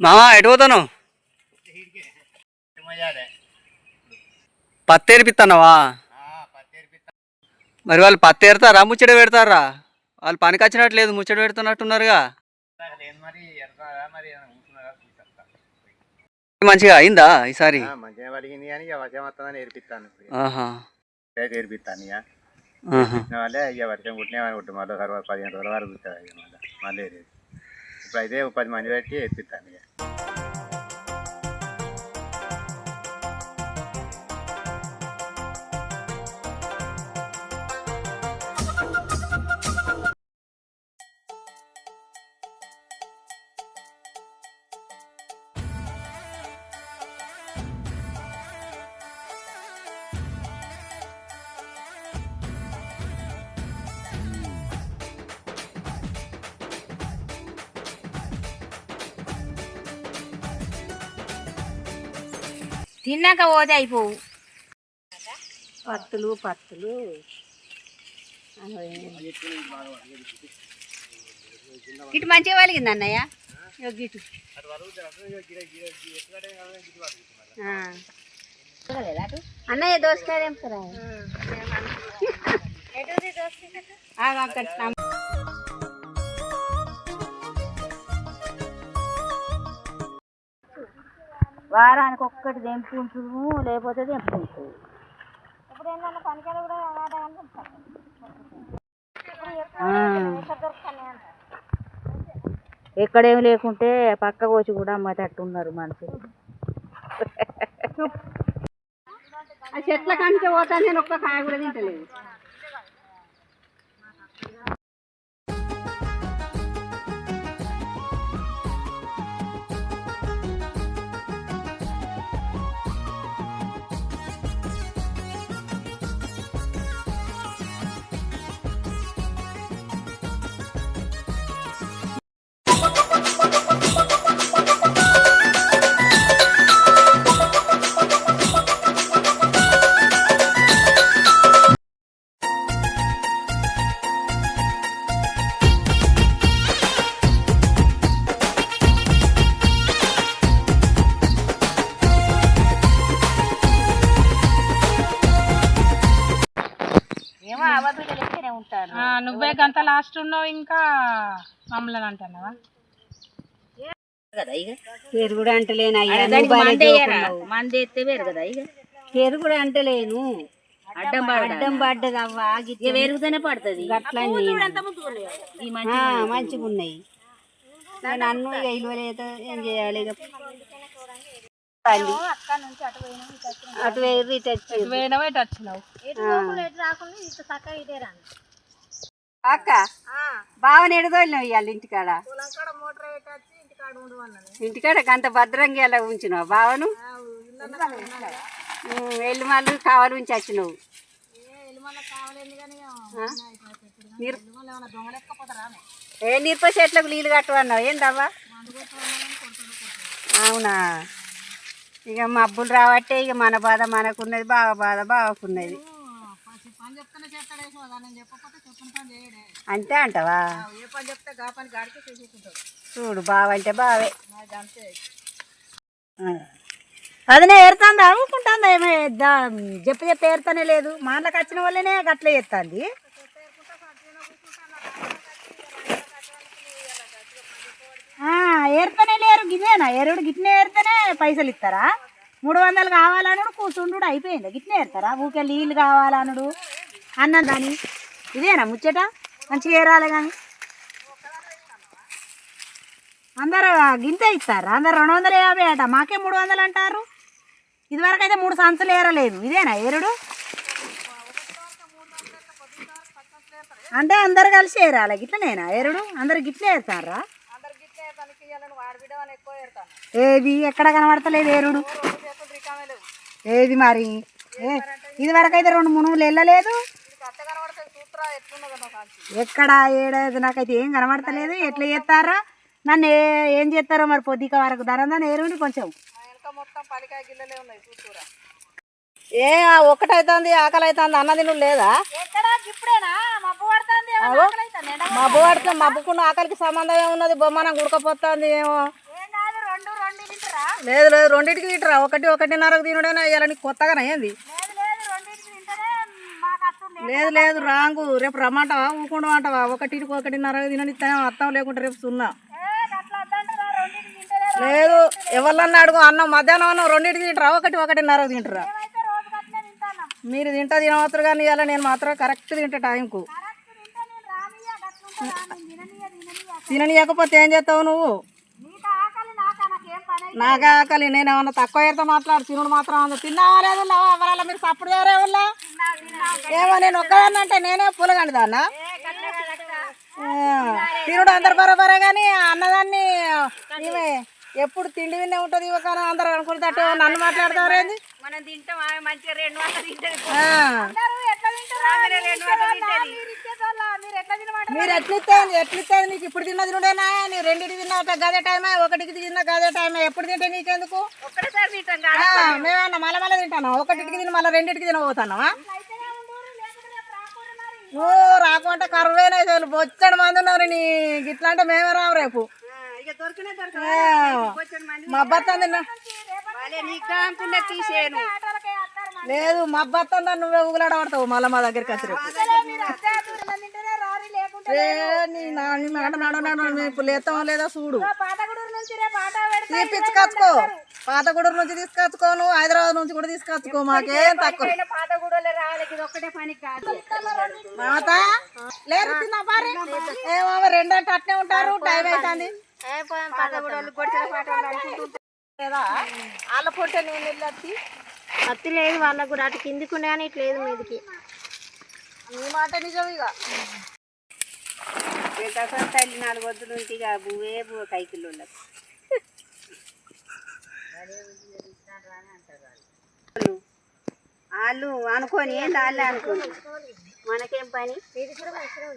మామా ఎటు పోతాను? పత్తి ఏరిపిస్తున్నావా మరి వాళ్ళు పత్తి ఏరుతారా? ముచ్చట పెడతారా? వాళ్ళు పనికి వచ్చినట్లేదు ముచ్చట పెడుతున్నట్టున్నారుగా. మంచిగా అయిందా ఈసారి? మళ్ళీ పదిహేను రోజుల వరకు మళ్ళీ. మళ్ళీ ఏరేది ఇప్పుడు అయితే ఓ పది మంది పెట్టి ఏర్పిస్తాను ఇక తిన్నాక పోతే అయిపోవు. పత్తులు పత్తులు. ఇటు మంచిగా పలిగింది అన్నయ్య? గిటు. అన్నయ్య దోసకాయ అక్కడ వారానికి ఒక్కటి తెంపుకుంటుము లేకపోతే తెంపుకుంటు ఎక్కడేమి లేకుంటే పక్క కోసి కూడా అమ్మేటట్టు ఉన్నారు మనుషులు. ఆ చెట్ల కంటే పోతా నేను ఒక్క కాయ కూడా తింటలేదు. నువ్వే గంట లాస్ట్ ఉన్నావు ఇంకా మమ్మల్ని అంటున్నావా? పేరు కూడా అంటలేను అయ్యా మంది ఎత్తే వేరు కదా ఇక? పేరు కూడా అంటలేను. అడ్డం అడ్డం పడ్డది అవ్వ ఇక పెరుగుతూనే పడుతుంది. అట్లా మంచిగా ఉన్నాయి. నేను అన్ను ఇక ఇలువలేదు ఏం చేయాలి ఇక. అటు వేరు ఇటు వచ్చి వేయడమే ఇటు వచ్చినావు. అక్క బావని ఇవాళ ఇంటికాడ? ఇంటికాడ గంత భద్రంగా ఎలా ఉంచినావు? బావను? మళ్ళీ కావాలి ఉంచి వచ్చినావు. ఏ నిరప చెట్లకు నీళ్ళు కట్టవన్నావు ఏందవ్వా? అవునా? ఇక మబ్బులు రావట్టే ఇక మన బాధ మనకున్నది బావ బాధ బావకున్నది. అంతే అంటావా? చూడు బావంటే బావే. అదనే ఏరుతుందా ఊకుంటుందా ఏమో చెప్పి చెప్పి ఏరుతానే లేదు. మాటలకు వచ్చిన వాళ్ళనే గట్ల చేస్తుంది. ఏరుతానే లేరు. గిదేనా ఎరుడు గిట్నే ఏరితేనే పైసలు ఇస్తారా? మూడు వందలు కావాలనుడు కూర్చుండు అయిపోయింది. గిట్నే ఎడతారా? ఊకే నీళ్ళు కావాలనుడు. అన్నం దాని ఇదేనా ముచ్చట? మంచిగా ఏరాలి కానీ. అందరు గింత ఇస్తారు? అందరు రెండు వందల యాభై అట. మాకే మూడు వందలు అంటారు. ఇదివరకు అయితే మూడు సంచులు ఏరలేదు. ఇదేనా ఏరుడు? అంటే అందరు కలిసి ఏరాలి. గిట్లనేనా? ఏరుడు? అందరు గిట్లే ఏరుతారా? ఏది? ఎక్కడ కనబడతలేదు ఏరుడు ఏది మరి? ఇది వరకు అయితే రెండు మునుగులు వెళ్ళలేదు? ఎక్కడ ఏడేది? నాకైతే ఏం కనబడతలేదు. ఎట్లా చేస్తారా? నన్ను ఏ- చేస్తారో మరి పొద్దుక వరకు? ధరందని ఏరుండి కొంచెం. ఏ ఆ ఒక్కటైతుంది ఆకలి అవుతుంది అన్నది నువ్వు లేదా మబ్బు పడుతుంది మబ్బుకున్న ఆకలికి సంబంధం ఏమున్నది? బొమ్మనం గుడకపోతుంది ఏమో. లేదు లేదు రెండింటికి తింటరా ఒకటి ఒకటిన్నరకు తినడైనా ఇవాళ నీకు కొత్తగా అయ్యింది. లేదు లేదు రాంగు. రేపు రమ్మంటావా? ఊకుండమంటావా ఒకటికి ఒకటిన్నరకు తినని అత్తం లేకుంటే రేపు సున్నా. లేదు ఎవరినన్నా అడుగు. అన్నం మధ్యాహ్నం అన్నం రెండింటికి తింటారా? ఒకటి ఒకటిన్నరకు తింటారా? మీరు తింటా తినవచ్చు కానీ ఇవాళ నేను మాత్రం కరెక్ట్ తింటా టైంకు కరెక్ట్ తింటే నేను రానియ్య గట్లుంటా నేను తిననీయ తిననీయ తిననీయకపోతే ఏం చేస్తావు నువ్వు? నీకు ఆకలి? నేను ఏమన్నా తక్కువ అయితే మాట్లాడు తినుడు మాత్రం అందు తిన్నావా లేదు ఎవరాల మీరు సప్పుడు చేయరే వల్ల ఏమో నేను ఒక్కదాన్ని అంటే నేనే పులగండి దాన్న? తినుడు అందరు బరోబరే కానీ అన్నదాన్ని ఈమె ఎప్పుడు తిండి విన్నే ఉంటుంది ఇవ్వ కానీ అందరు అనుకుంటే నన్ను మాట్లాడతారేంది మనం తింటాం ఆమె మంచిగా రెండు తింటది. మీరు ఇచ్చేటోళ్ళ మీరు ఎట్లా తినమంటారు? మీరు ఎట్లిస్తుంది ఎట్లిస్తుంది నీకు ఇప్పుడు తిన్న తినుడేనా నీ రెండింటికి తిన్న గదే టైమే? ఒకటికి తిన్న గదే టైమే? ఎప్పుడు తింటే నీకెందుకు? ఒక్కడేసారి తింటాం ఆ, మేమన్నా మళ్ళీ మళ్ళీ తింటాను? ఒకటికి తిని మళ్ళీ రెండింటికి తినబోతున్నావా? నువ్వు రాకుంటే కరువేనే బొచ్చడి మంది ఉన్నారు నీ. గిట్లా అంటే మేమే రావు రేపు. మా తీసేను లేదు మా అబ్బత్తం నువ్వే ఊగులాడబడతావు. మళ్ళీ మా దగ్గరికి వచ్చి ఇప్పుడు లేస్తామో లేదో చూడు. తీసుకొచ్చుకో పాతగూడూరు నుంచి తీసుకొచ్చుకో నువ్వు హైదరాబాద్ నుంచి కూడా తీసుకొచ్చుకో. మాకేం తక్కువ. మాత లేరు తిన్నా రెండంటే అట్నే ఉంటారు టైం అవుతుంది వాళ్ళ పొట్టే నేను వెళ్ళొచ్చి అత్తి. లేదు వాళ్ళకు కూడా అటు కిందికి ఉండే కానీ ఇట్లా లేదు మీదికి. నీ మాట నిజం ఇక తల్లి నాలుగు వద్దులు ఉంటే ఇక బువ్వ కైకిళ్ళు ఉండదు వాళ్ళు అనుకోని వాళ్ళే అనుకోని మనకేం పని? ఇక్కడ మంచిగా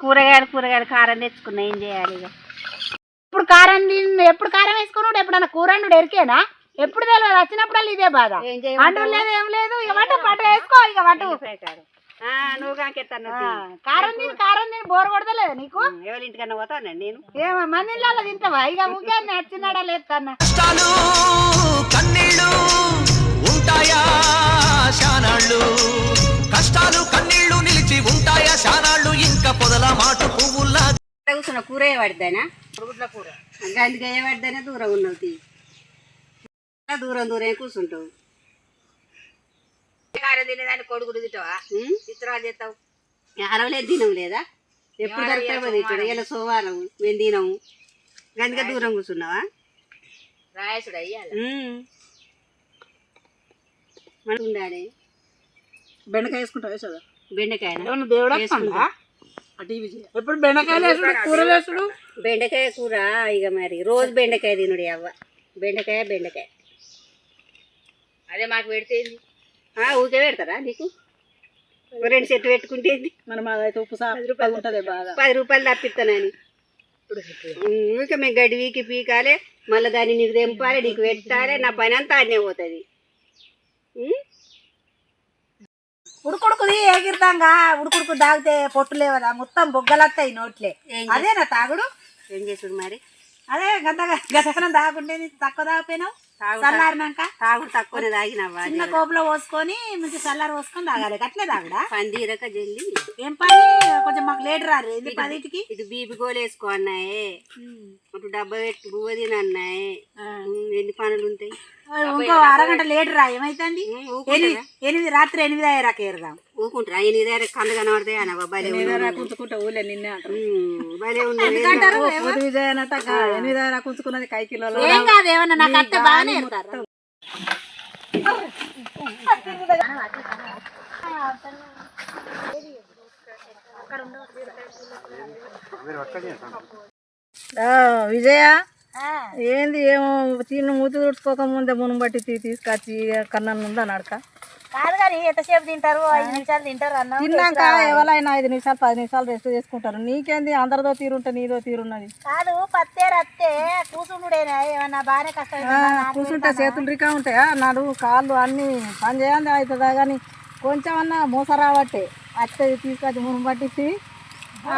కూరగాయలు కూరగాయలు కారం తెచ్చుకున్నా ఏం చేయాలి ఇక ఇప్పుడు కారం ఎప్పుడు కారం వేసుకున్నాడు ఎప్పుడన్నా కూర వండుడు ఎరికేనా? ఎప్పుడు తెలియదు వచ్చినప్పుడు ఇదే బాధ. అంటు లేదు ఏం లేదు ఇక వట్టు పట్టు వేసుకో ఇక నువ్వు కాకెత్తాను కారం తిని కారం తిని బోర్ కొడతలేదు నీకు? ఎవరి ఇంటికన్నా పోతానండి నేను? ఏమో మంది ఇళ్ళలో తింటావా? ఇక ఊకే నచ్చినాడా లేదు కన్నా కష్టాలు కన్నీళ్ళు ఉంటాయా శానాళ్ళు? కష్టాలు కన్నీళ్ళు నిలిచి ఉంటాయా శానాళ్ళు? ఇంకా పొదల మాటు పువ్వుల్లా కూర ఏ పడిద్దానా కూర అందుకే ఏ పడిద్దానే దూరం ఉన్నావు తీ. దూరం దూరం కూర్చుంటావు? కారం తినేదాన్ని కొడుకుడు తింటావా? చిత్రాలు చేస్తావు. అరవలేదు తినం లేదా? ఎప్పుడు దొరుకుతావో తింటాడు ఇలా సోమవారం. మేము తినము అందుకే దూరం కూర్చున్నావా? రాయసుడు అయ్యాలి. మన ఉండాలి. బెండకాయ వేసుకుంటావు వేసదా బెండకాయ దేవుడు ఎప్పుడు బెండకాయలు కూర వేసుడు బెండకాయ కూర ఇక మరి రోజు బెండకాయ తినుడు అవ్వ. బెండకాయ బెండకాయ. అదే మాకు పెడితే ఆ, ఊకే పెడతారా నీకు? రెండు చెట్టు పెట్టుకుంటే? మనం అదైతే ఉప్పు సాగు ఉంటుంది బాగా. పది రూపాయలు తప్పిస్తానని ఊరికే మేము గడ్డి వీకి పీకాలి మళ్ళీ దాన్ని నీకు తెంపాలి నీకు పెట్టాలి నా పని అంతా ఆడనే పోతుంది. ఉడుకుడుకుది ఎగిరితాంగా ఉడుకుడుకు తాగితే పొట్టు లేవదా? మొత్తం బొగ్గలత్తాయి నోట్లే. అదేనా తాగుడు? ఏం చేసుడు మరి? అదే గంట గతకనం తాగుంటే తక్కువ తాగిపోయినావు? చల్లారినాక? తాగుడు తక్కువనే తాగినవ్వా చిన్న కోపులో పోసుకొని మంచి చల్లారి పోసుకొని తాగాలి. అట్లే తాగుడా? పని తీరక జల్లి. ఏం పని? కొంచెం మాకు లేట్ రారు. ఇది పదిటికి? ఇటు బీపీ గోలు వేసుకో అన్నాయే అటు డబ్బా పెట్టి బువ్వ తిన అన్నాయే. ఎన్ని పనులు ఉంటాయి? ఇంకో అరగంట లేట్ రా. ఏమైతుంది? ఎనిమిది రాత్రి ఎనిమిది అయ్యారాక ఏరుదాం. ఊకుంటారా. ఎనిమిది దగ్గర కళ్ళు కనబడతాయి అన్న భలే ఉన్నావు. కుంచుకుంటా ఊళ్ళో నిన్నే అంటారు. కుంచుకున్నది కై కిలోలో ఏం కాదు ఏమన్నా నాకు అత్తే బాగానే విజయ? ఏంది ఏమో తిన్న మూతి తుడుచుకోక ముందే మును బట్టి తీ- తీసుకొచ్చి కన్నా ఉందా నడక కాదు కానీ ఎంతసేపు తింటారు? ఐదు నిమిషాలు తింటారు అన్న తిన్నాక ఎవరైనా ఐదు నిమిషాలు పది నిమిషాలు రెస్ట్ చేసుకుంటారు. నీకేంది? అందరితో తీరుంటే నీదో తీరున్నది. కాదు పత్తేరు అత్తే కూసుండుడేనా? ఏమన్నా బాగానే కష్టం కూర్చుంటే చేతులు రికా ఉంటాయా. నడు కాళ్ళు అన్నీ పని చేయండి అవుతుందా? కానీ కొంచెం అన్న మూస రాబట్టే అత్తే తీసుకొచ్చి మును పట్టించి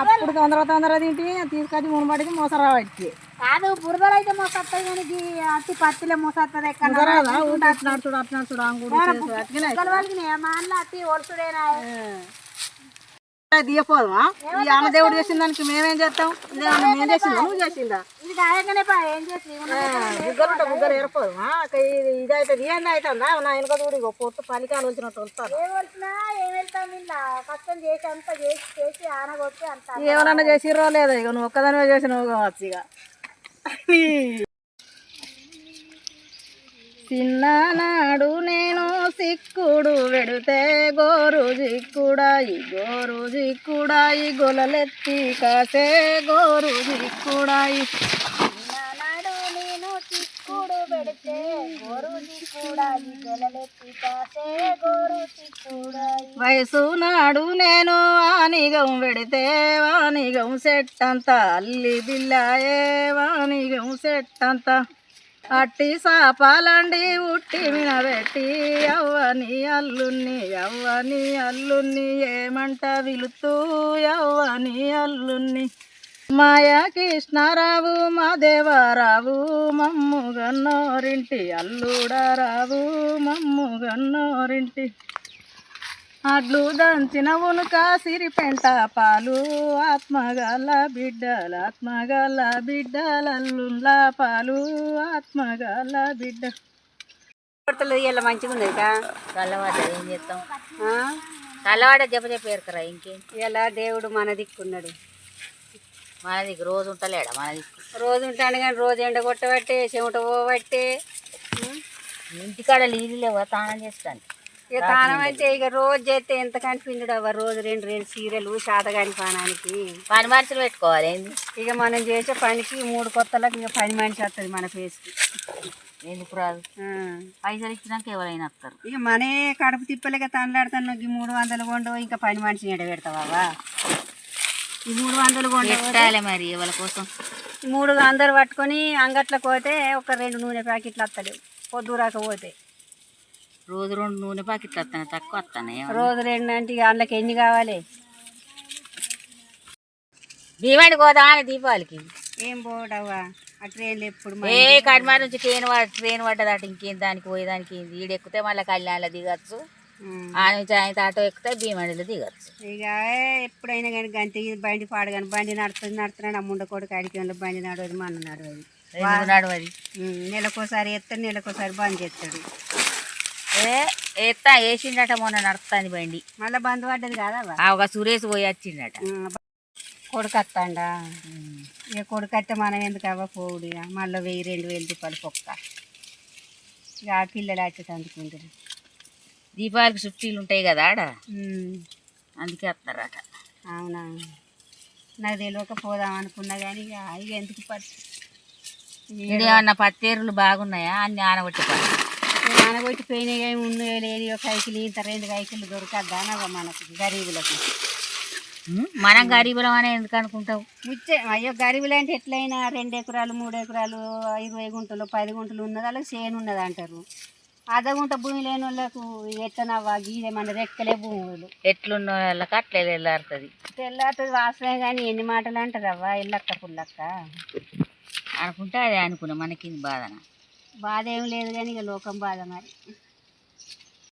అప్పుడు తొందర తొందర తింటి తీసుకొచ్చి మును పట్టించి మూస రాబట్టి కాదు బురదలు అయితే మోసొస్తాయి కానీ ఈ అత్తి పత్తిలే మోసొస్తుంది ఎక్కడ కుదరదా ఊటి అటు నడుచుడు అటు నడుచుడు అంగుడు చేసుడు అట్లనే వాళ్ళకి మా అన్న ఒలుసుడేనా ఈ చేసిన దానికి మేమేం చేస్తాం? మేము చేసిందా? నువ్వు చేసిందా? ఇది పా ఏం చేసి బుగ్గలు ఉంటే బుగ్గలు ఏర్పదమా ఇది అయితే ఏంది అవుతుందా నా వెనుక చూడు పొట్టు పలికాలు వచ్చినట్టు వస్తారు ఏం వచ్చినా ఏం వెళ్తాం ఇలా కష్టం చేసి అంత చేసి చేసి ఆనగొట్టి అంత ఏమన్నా చేసిర్రో లేదా ఇక నువ్వు ఒక్కదానివే చేసినావు కావచ్చు ఇక చిన్ననాడు నేను సిక్కుడు వెడితే గోరు జిక్కుడాయి గోరు జిక్కుడాయి గొలలెత్తి కాసే గోరు జిక్కుడాయి. పెడితే కూడా గొలలెత్తి కాసే వయసు నాడు నేను వాణిగం పెడితే వాణిగం సెట్టంత అల్లి బిల్లాయే వాణిగం సెట్టంత. అట్టి సాపాలండి ఉట్టి మీద పెట్టి అవ్వని అల్లుని అవ్వని అల్లుని ఏమంట విలుతూ అవ్వని అల్లుని మాయా కృష్ణారావు మా దేవారావు మమ్ము గన్నోరింటి అల్లుడారావు మమ్ము గన్నోరింటి అడ్లు దంచిన ఉనుక సిరిపెంట పాలు ఆత్మగల బిడ్డల ఆత్మగల బిడ్డలల్లుండ్ల పాలు ఆత్మగల బిడ్డ. కొడతలు ఇలా మంచిగా ఉంది ఇక కళ్ళవాడ ఏం చేస్తాం? ఆ? కళ్ళవాడ చెప్ప చెప్పి ఏరుకరా ఇంకేం? ఇలా దేవుడు మన దిక్కున్నాడు. మనది రోజు ఉంటలేడా మనది రోజు ఉంటాను కానీ రోజు ఎండ కొట్టబట్టే చెమట పోబట్టే ఇంటికాడ నీళ్ళు లేవా? తానం చేస్తాను ఇక తానం అంటే ఇక రోజు చేస్తే ఎంత కనిపించడు అవ్వ? రోజు రెండు రెండు సీరియలు శాతగాని పానానికి. పని మనుషులు పెట్టుకోవాలి ఇక మనం చేసే పనికి మూడు కొత్తలకు ఇక పని మనిషి వస్తుంది మన ఫేస్కి ఎందుకు రాదు? పైసలు ఇచ్చినాక ఎవరైనా వస్తారు. ఇక మనే కడుపు తిప్పలేక తండ్లాడుతాను ఈ మూడు వందలు కొండు ఇంకా పని మనిషిని ఎడ పెడతావా ఈ మూడు వందలు కొండు పెట్టాలి మరి ఎవరి కోసం. ఈ మూడు వందలు పట్టుకొని అంగట్లకు పోతే ఒక రెండు నూనె ప్యాకెట్లు వస్తలేవు పొద్దు రాకపోతే రోజు రెండు నూనె ప్యాకెట్లు వస్తాను తక్కువ వస్తాను రోజు రెండు అంటే అందులోకి ఎన్ని కావాలి? పోదామా అని దీపావళికి? ఏం పోవడవ్వా? ఆ ట్రైన్లు ఎప్పుడు ఏ కడిమారి నుంచి ట్రైన్ ట్రైన్ పడ్డదట ఇంకేం దానికి పోయేదానికి ఏంది? ఈడ ఎక్కితే మళ్ళీ కళ్యాణలో దిగచ్చు. ఉమ్. ఆ నుంచి ఆయన ఆటో ఎక్కితే భీమాడిలో దిగచ్చు. ఇక ఎప్పుడైనా కానీ గంట బండి పాడు కానీ బండి నడుతుంది నడుతున్నాడు ఆ ముండ కొడుకు అడిగి బండి నడవదు మన నడవదు. నడవది? నెలకోసారి ఎత్తాడు నెలకోసారి బంద్ చేస్తాడు ఏ ఎత్తా వేసిండట మొన్న నడుస్తుంది బండి. మళ్ళీ బంద్ పడ్డది ఆ ఒక సురేష్ పోయి వచ్చిండట. కొడుకు వస్తాడా? ఇక కొడుకు వస్తే మనం ఎందుకు అవ్వ పోవుడు ఇక? మళ్ళీ వెయ్యి రెండు వేలు రూపాయలు పొక్క. ఇక ఆ పిల్లలు వచ్చి అందుకుంటారు దీపావళికి చుట్టీలు ఉంటాయి కదా ఆడ? అందుకే వస్తారట. అవునా? నాకు తెలియక పోదాం అనుకున్నా కానీ ఇక ఇక ఎందుకు ఇక్కడ ఏమన్నా పత్తేరులు బాగున్నాయా? అన్ని ఆనగొట్టి మనకొచ్చి పోయినాయి ఏమి ఉన్నాయో లేదు ఒక కైకిలు ఇంత రెండు కైకిలు దొరకద్దా మనకు గరీబులకు. మనం గరీబులం అని ఎందుకు అనుకుంటావు? ముచ్చే అయ్యో గరీబులు అంటే ఎట్లయినా రెండు ఎకరాలు మూడు ఎకరాలు ఇరవై గుంటలు పది గుంటలు ఉన్నది వాళ్ళకి చేను ఉన్నది అంటారు. అర్ధ గుంట భూమి లేని వాళ్ళకు ఎట్టనవ్వ గీదే మన రెక్కలే భూములు. ఎట్లున్న వాళ్ళకి అట్లే వెళ్ళాడుతుంది తెల్లారుతుంది వాసనే కానీ ఎన్ని మాటలు అంటారు అవ్వ ఇల్లక్క పుల్లక్క? అనుకుంటే అదే అనుకున్నా మనకి బాధన. బాధ ఏం లేదు కానీ ఇక లోకం బాధ మరి.